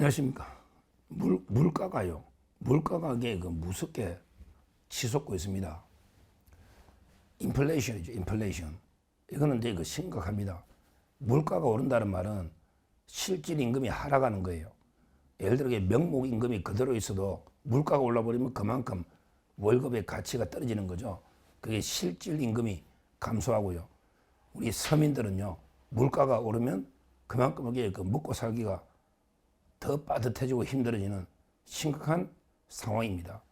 안녕하십니까. 물, 물가가요. 물가가 그 무섭게 치솟고 있습니다. 인플레이션이죠, 인플레이션. 이거는 그 심각합니다. 물가가 오른다는 말은 실질 임금이 하락하는 거예요. 예를 들어 명목 임금이 그대로 있어도 물가가 올라버리면 그만큼 월급의 가치가 떨어지는 거죠. 그게 실질 임금이 감소하고요. 우리 서민들은요, 물가가 오르면 그만큼 이게 그 먹고 살기가 더 빠듯해지고 힘들어지는 심각한 상황입니다.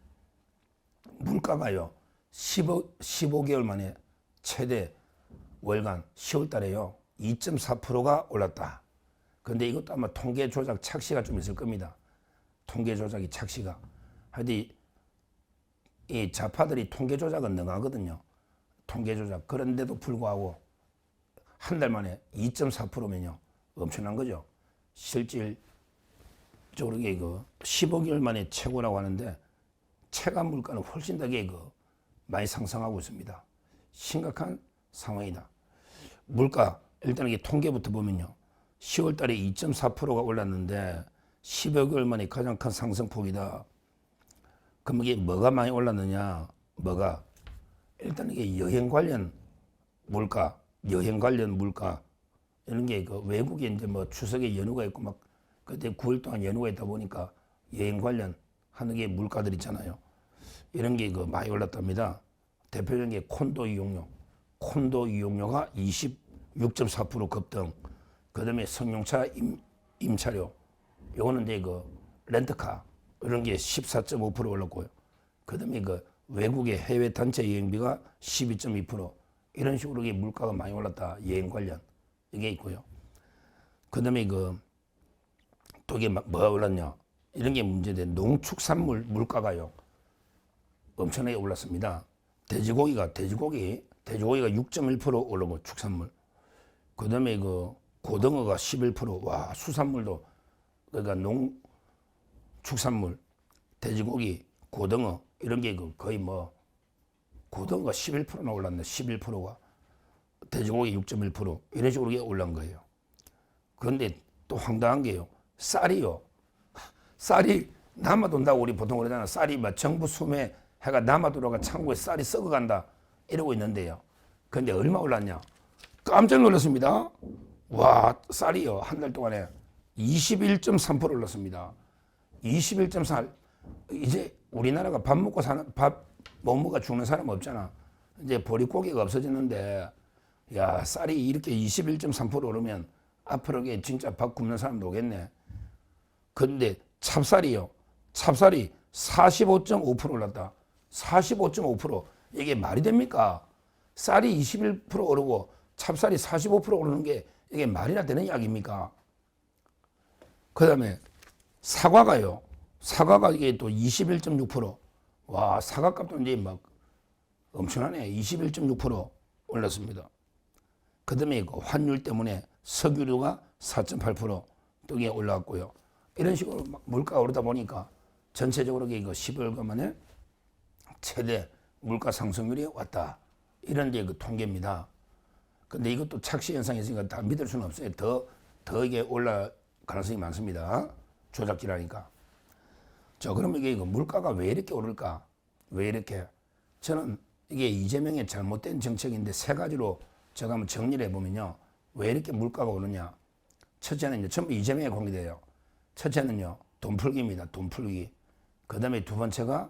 물가가요, 15, 15개월 만에 최대 월간 10월 달에요, 2.4%가 올랐다. 그런데 이것도 아마 통계 조작 착시가 좀 있을 겁니다. 통계 조작이 착시가. 하여튼 이 좌파들이 통계 조작은 능하거든요. 통계 조작. 그런데도 불구하고 한 달 만에 2.4%면요. 엄청난 거죠. 실질 적으로 그 15개월 만에 최고라고 하는데 체감 물가는 훨씬 더그 많이 상승하고 있습니다. 심각한 상황이다. 물가 일단 이게 통계부터 보면요. 10월 달에 2.4%가 올랐는데 10여 개월 만에 가장 큰 상승폭이다. 그럼 이게 뭐가 많이 올랐느냐? 뭐가? 일단 이게 여행 관련 물가, 여행 관련 물가 이런 게 그 외국에 이제 뭐 추석에 연휴가 있고 막 그때 9일 동안 연휴가 있다 보니까 여행 관련 게 물가들 있잖아요. 이런 게 그 많이 올랐답니다. 대표적인 게 콘도 이용료. 콘도 이용료가 26.4% 급등. 그다음에 승용차 임, 임차료. 요거는 이제 그 렌트카 이런 게 14.5% 올랐고요. 그다음에 그 외국의 해외 단체 여행비가 12.2% 이런 식으로 이게 물가가 많이 올랐다. 여행 관련 이게 있고요. 그다음에 그 또 이게 막 뭐가 올랐냐? 이런 게 문제인데 농축산물 물가가요. 엄청나게 올랐습니다. 돼지고기가 돼지고기 돼지고기가 6.1% 오르고 축산물. 그다음에 그 고등어가 11%와 수산물도 그러니까 농 축산물 돼지고기 고등어 이런 게 그 거의 뭐 고등어가 11%나 올랐네 11%가 돼지고기 6.1% 이런 식으로 올란 거예요. 그런데 또 황당한 게요. 쌀이요. 쌀이 남아돈다고 우리 보통 그러잖아. 쌀이 막 정부 수매 해가 남아돌아가 창고에 쌀이 썩어간다 이러고 있는데요. 근데 얼마 올랐냐? 깜짝 놀랐습니다. 와 쌀이요 한 달 동안에 21.3% 올랐습니다. 21.4 이제 우리나라가 밥 먹고 사는 밥 못 먹어 죽는 사람 없잖아. 이제 보릿고기가 없어졌는데 야 쌀이 이렇게 21.3% 오르면 앞으로 게 진짜 밥 굶는 사람도 오겠네. 근데 찹쌀이요. 찹쌀이 45.5% 올랐다. 45.5% 이게 말이 됩니까? 쌀이 21% 오르고 찹쌀이 45% 오르는 게 이게 말이나 되는 이야기입니까? 그 다음에 사과가요. 사과가 이게 또 21.6%. 와, 사과 값도 이제 막 엄청나네. 21.6% 올랐습니다. 그 다음에 그 환율 때문에 석유류가 4.8%또 이게 올라왔고요. 이런 식으로 막 물가가 오르다 보니까 전체적으로 이거 10여일간 만에 최대 물가 상승률이 왔다. 이런 이제 그 통계입니다. 근데 이것도 착시 현상이 있으니까 다 믿을 수는 없어요. 더, 더 이게 올라 가능성이 많습니다. 조작질하니까. 자, 그러면 이게 이거 물가가 왜 이렇게 오를까? 왜 이렇게? 저는 이게 이재명의 잘못된 정책인데 세 가지로 제가 한번 정리를 해보면요. 왜 이렇게 물가가 오르냐? 첫째는 이제 전부 이재명에 공개돼요. 첫째는요, 돈 풀기입니다. 돈 풀기. 그 다음에 두 번째가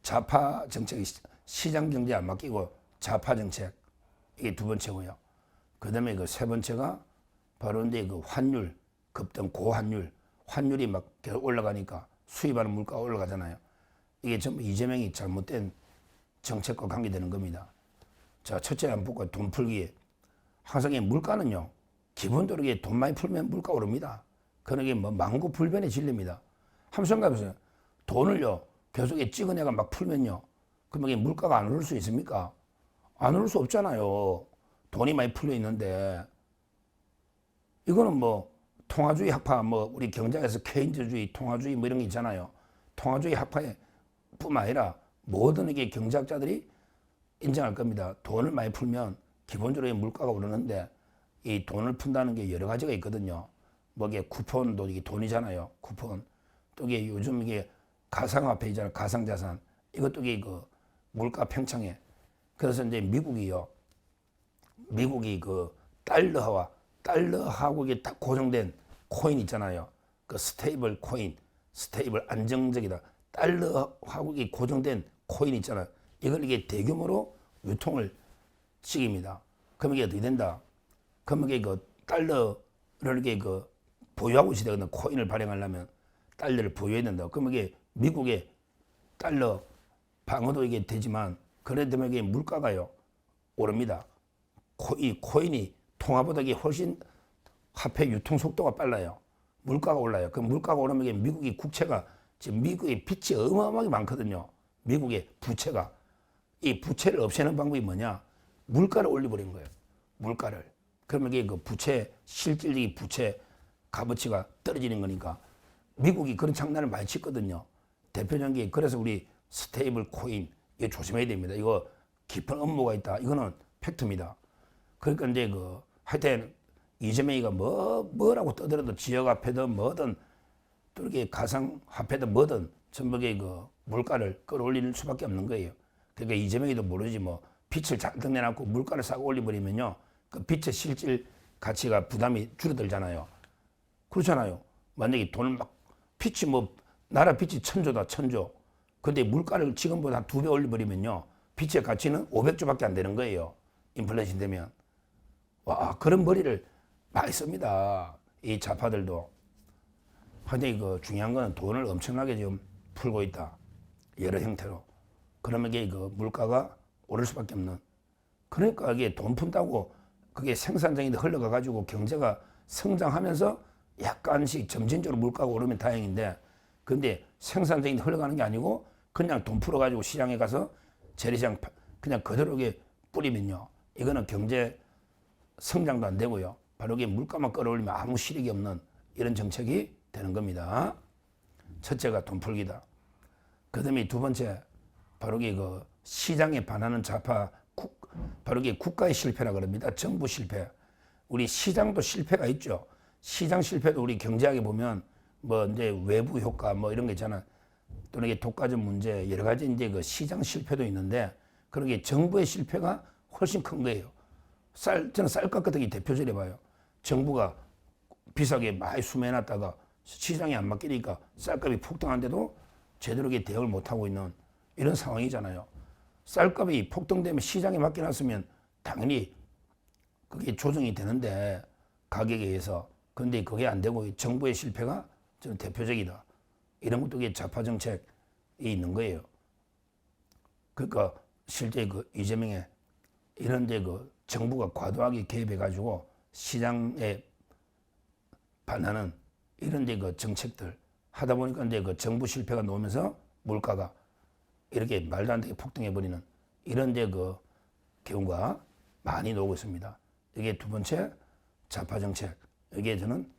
좌파 정책이 시- 시장 경제에 안 맡기고 좌파 정책. 이게 두 번째고요. 그 다음에 그 세 번째가 바로 이제 그 환율, 급등 고환율. 환율이 막 계속 올라가니까 수입하는 물가가 올라가잖아요. 이게 전부 이재명이 잘못된 정책과 관계되는 겁니다. 자, 첫째 한번 볼까요? 돈 풀기. 항상 이 물가는요, 기본적으로 돈 많이 풀면 물가 오릅니다. 그런 게 뭐 망고 불변의 진리입니다. 한번 생각해 보세요. 돈을요, 계속 이 찍어내가 막 풀면요, 그러면 이게 물가가 안 오를 수 있습니까? 안 오를 수 없잖아요. 돈이 많이 풀려 있는데. 이거는 뭐, 통화주의 학파, 뭐, 우리 경제에서 케인즈주의, 통화주의 뭐 이런 게 있잖아요. 통화주의 학파에 뿐만 아니라 모든 이게 경제학자들이 인정할 겁니다. 돈을 많이 풀면 기본적으로 이 물가가 오르는데 이 돈을 푼다는 게 여러 가지가 있거든요. 뭐 이게 쿠폰도 이게 돈이잖아요. 쿠폰. 또 이게 요즘 이게 가상화폐이잖아요. 가상자산. 이것도 이게 그 물가 팽창에. 그래서 이제 미국이요. 미국이 그 달러와 달러하고 이게 딱 고정된 코인 있잖아요. 그 스테이블 코인, 스테이블 안정적이다. 달러하고 이게 고정된 코인 있잖아요. 이걸 이게 대규모로 유통을 시킵니다. 그럼 이게 어떻게 된다? 그럼 이게 그 달러를 이게 그 보유하고 있어야. 코인을 발행하려면 달러를 보유해야 된다. 그럼 이게 미국의 달러 방어도 이게 되지만 그래 되면 이게 물가가요 오릅니다. 코, 이 코인이 통화보다 이게 훨씬 화폐 유통 속도가 빨라요. 물가가 올라요. 그 물가가 오르면 이게 미국이 국채가 지금 미국의 빚이 어마어마하게 많거든요. 미국의 부채가 이 부채를 없애는 방법이 뭐냐? 물가를 올려버린 거예요. 물가를. 그러면 이게 그 부채 실질적인 부채 값어치가 떨어지는 거니까 미국이 그런 장난을 많이 치거든요. 대표적인 게 그래서 우리 스테이블 코인 이거 조심해야 됩니다. 이거 깊은 업무가 있다. 이거는 팩트입니다. 그러니까 이제 그 하여튼 이재명이가 뭐 뭐라고 떠들어도 지역 화폐든 뭐든 또 이렇게 가상 화폐든 뭐든 전부 그 물가를 끌어올릴 수밖에 없는 거예요. 그러니까 이재명이도 모르지 뭐 빛을 잔뜩 내놨고 물가를 싹 올려버리면요 그 빛의 실질 가치가 부담이 줄어들잖아요. 그렇잖아요. 만약에 돈을 막 빛이 뭐 나라 빛이 천조다 천조. 근데 물가를 지금보다 두배 올려버리면요 빛의 가치는 500조밖에 안 되는 거예요. 인플레이션 되면. 와 그런 머리를 많이 씁니다. 이 좌파들도. 근데 그 중요한 거는 돈을 엄청나게 지금 풀고 있다. 여러 형태로. 그러면 이게 그 물가가 오를 수밖에 없는. 그러니까 이게 돈 푼다고 그게 생산성이 흘러가 가지고 경제가 성장하면서 약간씩 점진적으로 물가가 오르면 다행인데 근데 생산성이 흘러가는 게 아니고 그냥 돈 풀어 가지고 시장에 가서 재래시장 파- 그냥 그대로게 뿌리면요. 이거는 경제 성장도 안 되고요. 바로 이게 물가만 끌어올리면 아무 실익이 없는 이런 정책이 되는 겁니다. 첫째가 돈 풀기다. 그 다음에 두 번째, 바로 이게 그 시장에 반하는 좌파, 국, 바로 이게 국가의 실패라 그럽니다. 정부 실패. 우리 시장도 실패가 있죠. 시장 실패도 우리 경제학에 보면 뭐 이제 외부 효과 뭐 이런 게 있잖아. 또는 이게 독과점 문제 여러 가지 이제 그 시장 실패도 있는데 그런 게 정부의 실패가 훨씬 큰 거예요. 쌀, 저는 쌀값 같은 게 대표적으로 봐요. 정부가 비싸게 많이 수매해놨다가 시장에 안 맡기니까 쌀값이 폭등한데도 제대로 대응을 못하고 있는 이런 상황이잖아요. 쌀값이 폭등되면 시장에 맡겨놨으면 당연히 그게 조정이 되는데 가격에 의해서 근데 그게 안 되고 정부의 실패가 저는 대표적이다. 이런 것도 이게 좌파 정책이 있는 거예요. 그러니까 실제 그 이재명의 이런 데 그 정부가 과도하게 개입해 가지고 시장에 반하는 이런 데 그 정책들 하다 보니까 이제 그 정부 실패가 나오면서 물가가 이렇게 말도 안 되게 폭등해 버리는 이런 데 그 경우가 많이 나오고 있습니다. 이게 두 번째 좌파 정책. 저는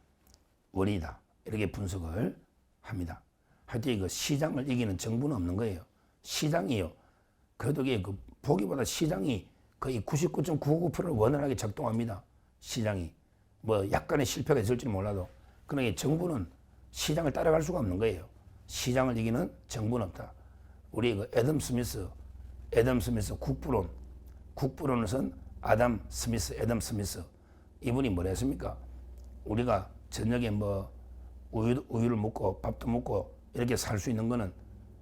원인이다. 이렇게 분석을 합니다. 하여튼 이거 시장을 이기는 정부는 없는 거예요. 시장이요. 그래도 그 보기보다 시장이 거의 99.99%를 원활하게 작동합니다. 시장이. 뭐 약간의 실패가 있을지 몰라도. 그러나 정부는 시장을 따라갈 수가 없는 거예요. 시장을 이기는 정부는 없다. 우리 그 애덤 스미스, 애덤 스미스 국부론, 국부론을 쓴 아담 스미스, 애덤 스미스. 이분이 뭐라 했습니까? 우리가 저녁에 뭐 우유, 우유를 먹고 밥도 먹고 이렇게 살 수 있는 거는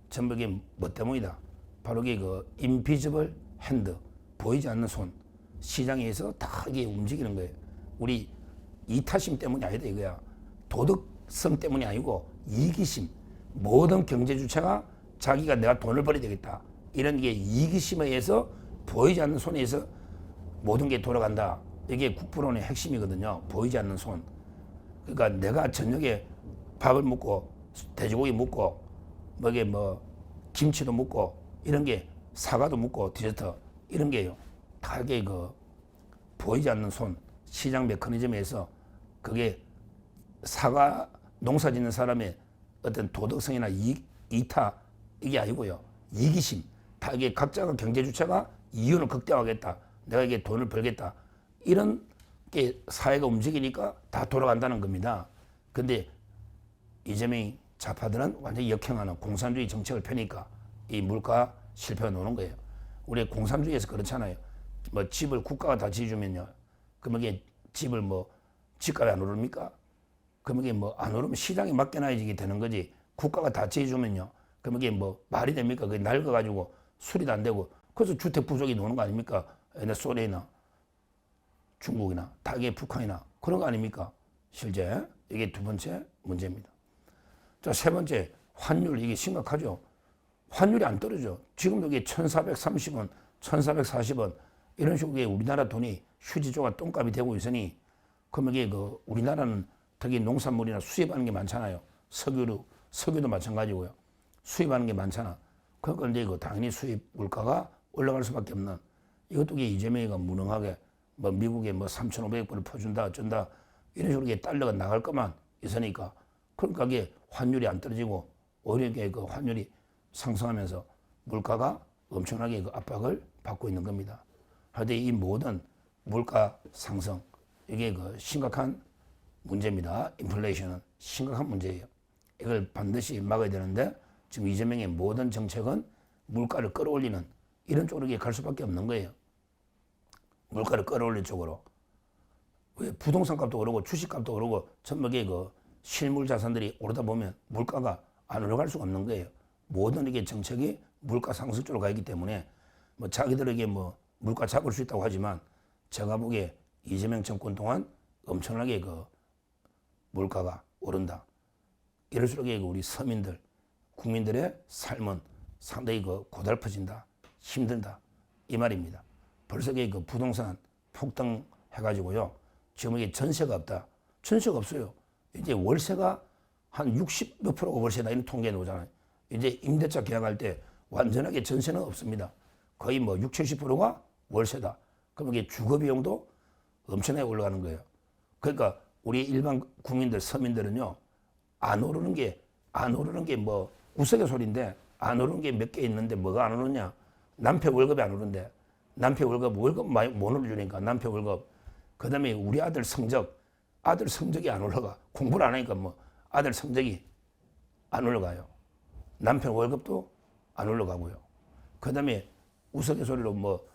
전부 이게 뭐 때문이다. 바로 이게 그 인비지블 핸드, 보이지 않는 손. 시장에 서 다 이게 움직이는 거예요. 우리 이타심 때문이 아니다 이거야. 도덕성 때문이 아니고 이기심. 모든 경제 주체가 자기가 내가 돈을 벌어야 되겠다. 이런 게 이기심에 의해서 보이지 않는 손에 서 모든 게 돌아간다. 이게 국부론의 핵심이거든요. 보이지 않는 손. 그러니까 내가 저녁에 밥을 먹고 돼지고기 먹고 뭐 이게 뭐 김치도 먹고 이런 게 사과도 먹고 디저트 이런 게요. 다 이게 그 보이지 않는 손 시장 메커니즘에서 그게 사과 농사 짓는 사람의 어떤 도덕성이나 이, 이타 이게 아니고요. 이기심. 다 이게 각자가 경제 주체가 이윤을 극대화하겠다. 내가 이게 돈을 벌겠다. 이런 게 사회가 움직이니까 다 돌아간다는 겁니다. 근데 이재명이 좌파들은 완전히 역행하는 공산주의 정책을 펴니까 이 물가 실패가 나오는 거예요. 우리 공산주의에서 그렇잖아요. 뭐 집을 국가가 다 지어주면요. 그러면 이게 집을 뭐 집값이 안 오릅니까? 그러면 이게 뭐 안 오르면 시장에 맡겨놔야지 되는 거지. 국가가 다 지어주면요. 그러면 이게 뭐 말이 됩니까? 그게 낡아가지고 수리도 안 되고 그래서 주택 부족이 나오는 거 아닙니까? 베네수엘이나 중국이나 타계 북한이나 그런 거 아닙니까? 실제 이게 두 번째 문제입니다. 자, 세 번째 환율 이게 심각하죠. 환율이 안 떨어져. 지금도 이게 1,430원, 1,440원 이런 식으로 우리나라 돈이 휴지조가 똥값이 되고 있으니 그러면 이게 그 우리나라는 특히 농산물이나 수입하는 게 많잖아요. 석유로 석유도 마찬가지고요. 수입하는 게 많잖아. 그러니까 이제 그 당연히 수입 물가가 올라갈 수밖에 없는 이것도 이재명이가 무능하게 뭐 미국에 뭐 3,500불을 퍼준다 어쩐다 이런 식으로 달러가 나갈 것만 있으니까 그러니까 이게 환율이 안 떨어지고 오히려 그 환율이 상승하면서 물가가 엄청나게 그 압박을 받고 있는 겁니다. 하여튼 이 모든 물가 상승 이게 그 심각한 문제입니다. 인플레이션은 심각한 문제예요. 이걸 반드시 막아야 되는데 지금 이재명의 모든 정책은 물가를 끌어올리는 이런 쪽으로 갈 수밖에 없는 거예요. 물가를 끌어올리는 쪽으로. 왜 부동산 값도 오르고 주식 값도 오르고 이게 그 실물 자산들이 오르다 보면 물가가 안 올라갈 수가 없는 거예요. 모든 이게 정책이 물가 상승 쪽으로 가 있기 때문에 뭐 자기들에게 뭐 물가 잡을 수 있다고 하지만 제가 보기에 이재명 정권 동안 엄청나게 그 물가가 오른다. 이럴수록 우리 서민들, 국민들의 삶은 상당히 그 고달퍼진다. 힘들다. 이 말입니다. 벌써 그 부동산 폭등해가지고요. 지금 이게 전세가 없다. 전세가 없어요. 이제 월세가 한 60 몇 프로가 월세다. 이런 통계 나오잖아요. 이제 임대차 계약할 때 완전하게 전세는 없습니다. 거의 뭐 60, 70%가 월세다. 그럼 이게 주거 비용도 엄청나게 올라가는 거예요. 그러니까 우리 일반 국민들, 서민들은요, 안 오르는 게, 안 오르는 게 뭐, 우스갯소리인데, 안 오르는 게 몇 개 있는데 뭐가 안 오르냐? 남편 월급이 안 오른대. 남편 월급, 월급 많이 못 올려주니까, 남편 월급. 그 다음에 우리 아들 성적, 아들 성적이 안 올라가. 공부를 안 하니까 뭐, 아들 성적이 안 올라가요. 남편 월급도 안 올라가고요. 그 다음에 우스갯소리로 뭐,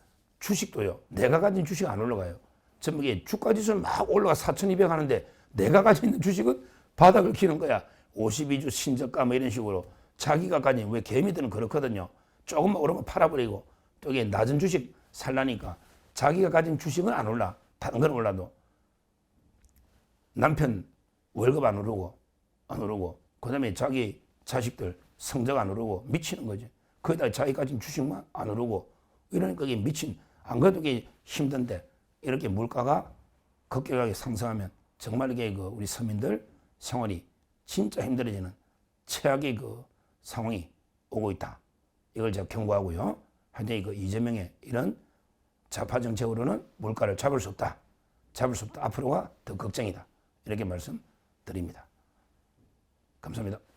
주식도요. 내가 가진 주식 안 올라가요. 전부 이게 주가 지수는 막 올라가 4,200 하는데 내가 가지고 있는 주식은 바닥을 키는 거야. 52주 신저가 뭐 이런 식으로 자기가 가진 왜 개미들은 그렇거든요. 조금만 오르면 팔아버리고 또 이게 낮은 주식 살라니까 자기가 가진 주식은 안 올라. 다른 건 올라도 남편 월급 안 오르고 안 오르고 그다음에 자기 자식들 성적 안 오르고 미치는 거지. 거기다 자기 가진 주식만 안 오르고 이러니까 이게 미친 안 그래도 이게 힘든데 이렇게 물가가 급격하게 상승하면 정말 이게 그 우리 서민들 생활이 진짜 힘들어지는 최악의 그 상황이 오고 있다. 이걸 제가 경고하고요. 하여튼 그 이재명의 이런 좌파 정책으로는 물가를 잡을 수 없다. 잡을 수 없다. 앞으로가 더 걱정이다. 이렇게 말씀드립니다. 감사합니다.